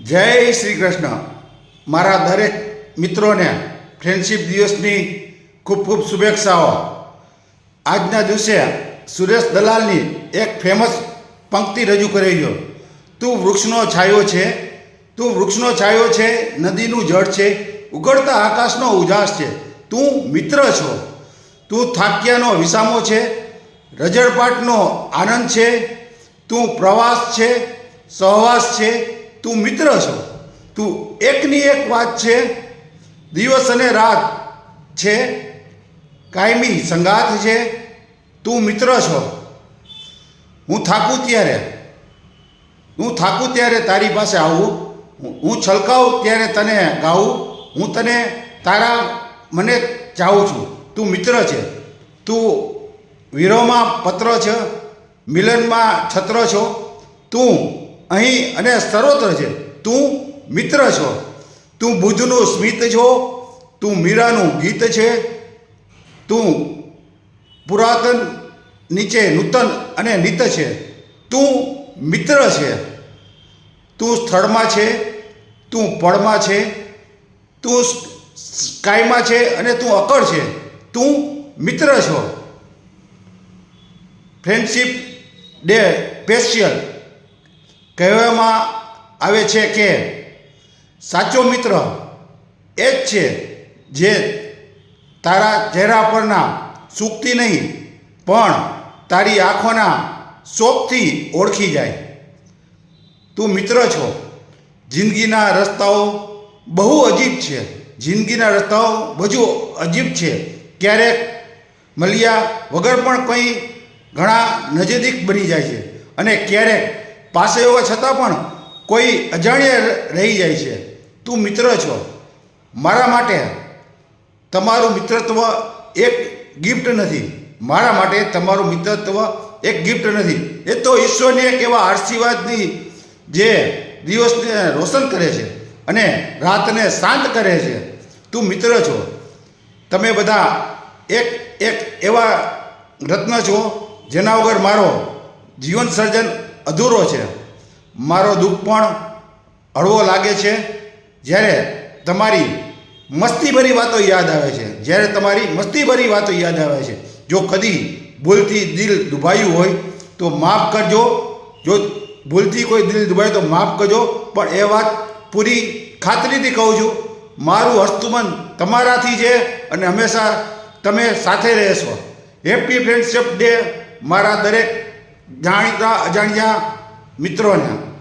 જય શ્રી કૃષ્ણ. મારા દરેક મિત્રોને ફ્રેન્ડશીપ દિવસની ખૂબ ખૂબ શુભેચ્છાઓ. આજના દિવસે સુરેશ દલાલની એક ફેમસ પંક્તિ રજૂ કરી રહ્યો તું વૃક્ષનો છાયો છે, તું વૃક્ષનો છાયો છે, નદીનું જળ છે, ઉગડતા આકાશનો ઉજાસ છે, તું મિત્ર છો. તું થાક્યાનો વિસામો છે, રજળપાટનો આનંદ છે, તું પ્રવાસ છે, સહવાસ છે તું મિત્ર છો. તું એકની એક વાત છે, દિવસ અને રાત છે, કાયમી સંગાથ છે, તું મિત્ર છો. હું થાકું ત્યારે, હું થાકું ત્યારે તારી પાસે આવું, હું- છલકાવું ત્યારે તને ગાવું હું તને તારા મને ચાહું છું. તું મિત્ર છે. તું વીરોમાં પત્ર છે, મિલનમાં છત્ર છો. તું અહીં અને સર્વત્ર છે. તું મિત્ર છો. તું બુદ્ધનું સ્મિત છો. તું મીરાનું ગીત છે. તું પુરાતન, નીચે નૂતન અને નિત છે. તું મિત્ર છે. તું સ્થળમાં છે. તું પળમાં છે. તું સ્કાયમાં છે અને તું અકળ છે. તું મિત્ર છો. Friendship day, special. કહેવામાં આવે છે કે સાચો મિત્ર એ જ છે જે તારા ચહેરા પરના સુખથી નહીં, પણ તારી આંખોના શોખથી ઓળખી જાય. તું મિત્ર છો. જિંદગીના રસ્તાઓ બહુ અજીબ છે. જિંદગીના રસ્તાઓ બધું અજીબ છે. ક્યારેક મળ્યા વગર પણ કંઈ ઘણા નજીક બની જાય છે અને ક્યારેક પાસે હોવા છતાં પણ કોઈ અજાણ્યા રહી જાય છે. તું મિત્ર છો. મારા માટે તમારું મિત્રત્વ એક ગિફ્ટ નથી. મારા માટે તમારું મિત્રત્વ એક ગિફ્ટ નથી. એ તો ઈશ્વરની એક એવા આશીર્વાદની જે દિવસને રોશન કરે છે અને રાતને શાંત કરે છે. તું મિત્ર છો. તમે બધા એક એક એવા રત્ન છો જેના વગર મારો જીવન સર્જન અધૂરો છે. મારો દુઃખ પણ હળવો લાગે છે. જ્યારે તમારી મસ્તીભરી વાતો યાદ આવે છે. જ્યારે તમારી મસ્તીભરી વાતો યાદ આવે છે. જો કદી ભૂલથી દિલ દુભાયું હોય, તો માફ કરજો. જો ભૂલથી કોઈ દિલ દુભાય તો માફ કરજો. પણ એ વાત પૂરી ખાતરીથી કહું છું. મારું હસ્તુમન તમારાથી છે અને હંમેશા તમે સાથે રહેશો. હેપી ફ્રેન્ડશિપ ડે મારા દરેક જાણીતા અજાણ્યા મિત્રોને.